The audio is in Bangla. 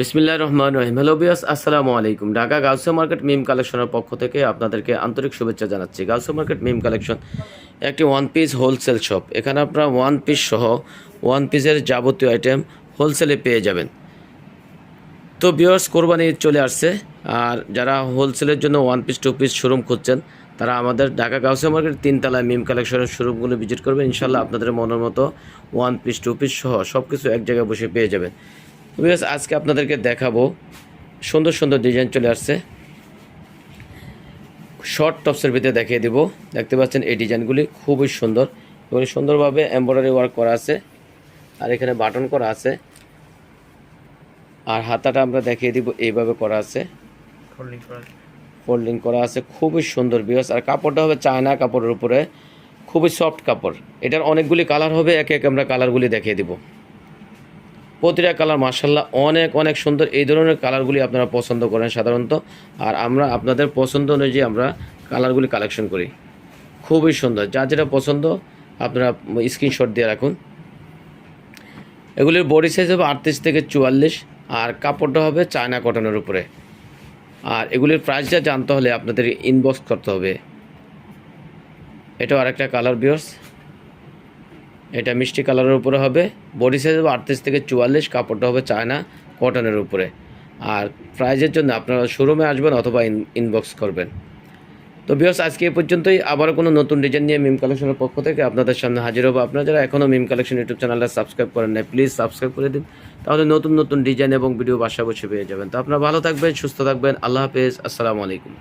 বিসমিল্লাহ রহমান রহিম। হ্যালো বিয়াস আসসালামু আলাইকুম। ঢাকা গাউসিয়া মার্কেট মিম কালেকশনের পক্ষ থেকে আপনাদেরকে আন্তরিক শুভেচ্ছা জানাচ্ছি। গাউসিয়া মার্কেট মিম কালেকশন, একটি ওয়ান পিস হোলসেল শপ এখানে আপনারা ওয়ান পিস সহ ওয়ান পিসের যাবতীয় আইটেম হোলসেলে পেয়ে যাবেন। তো বিয়ার্স কোরবানি চলে আসছে। আর যারা হোলসেলের জন্য one piece two piece showroom খুঁজছেন, তারা আমাদের ঢাকা গাউসিয়া মার্কেট তিনতলায় মিম কালেকশনের শোরুমগুলো ভিজিট করবেন। ইনশাল্লাহ আপনাদের মনের মতো ওয়ান পিস টু পিস সহ সব কিছু এক জায়গায় বসে পেয়ে যাবেন। বিকজ আজকে আপনাদেরকে দেখাবো সুন্দর সুন্দর ডিজাইন চলে আসছে। শর্ট টপসের ভিতরে দেখিয়ে দিব। দেখতে পাচ্ছেন এই ডিজাইনগুলি খুবই সুন্দর এগুলি সুন্দরভাবে এমব্রয়ডারি ওয়ার্ক করা আছে আর এখানে বাটন করা আছে। আর হাতাটা আমরা দেখিয়ে দিব এইভাবে করা আছে। ফোল্ডিং করা আছে। খুবই সুন্দর বিকজ আর কাপড়টা হবে চায়না কাপড়ের উপরে খুবই সফট কাপড়। এটার অনেকগুলি কালার হবে একে একে আমরা কালারগুলি দেখিয়ে দিব। প্রতিটা কালার মার্শাল্লাহ অনেক অনেক সুন্দর। এই ধরনের কালারগুলি আপনারা পছন্দ করেন সাধারণত। আর আমরা আপনাদের পছন্দ অনুযায়ী আমরা কালারগুলি কালেকশন করি। খুবই সুন্দর। যা যেটা পছন্দ, আপনারা স্ক্রিনশট দিয়ে রাখুন। এগুলির বডি সাইজ হবে আটত্রিশ থেকে চুয়াল্লিশ, আর কাপড়টা হবে চায়না কটনের উপরে। আর এগুলির প্রাইসটা জানতে হলে আপনাদের ইনবক্স করতে হবে। এটাও আরেকটা কালার বিয়ার্স এটা মিষ্টি কালারের উপরে হবে। বডি সাইজ হবে আটত্রিশ থেকে চুয়াল্লিশ, কাপড়টা হবে চায়না কটনের উপরে। আর প্রাইজের জন্য আপনারা শোরুমে আসবেন অথবা ইনবক্স করবেন। তো বিয়স আজকে এই পর্যন্তই। আবারও কোনো নতুন ডিজাইন নিয়ে মিম কালেকশনের পক্ষ থেকে আপনাদের সামনে হাজির হব। আপনারা যারা এখনও মিম কালেকশন ইউটিউব চ্যানেলটা সাবস্ক্রাইব করেন নাই প্লিজ সাবস্ক্রাইব করে দিন। তাহলে নতুন নতুন ডিজাইন এবং ভিডিও বাসা বসে পেয়ে যাবেন। তো আপনারা ভালো থাকবেন, সুস্থ থাকবেন। আল্লাহ হাফেজ। আসসালামু আলাইকুম।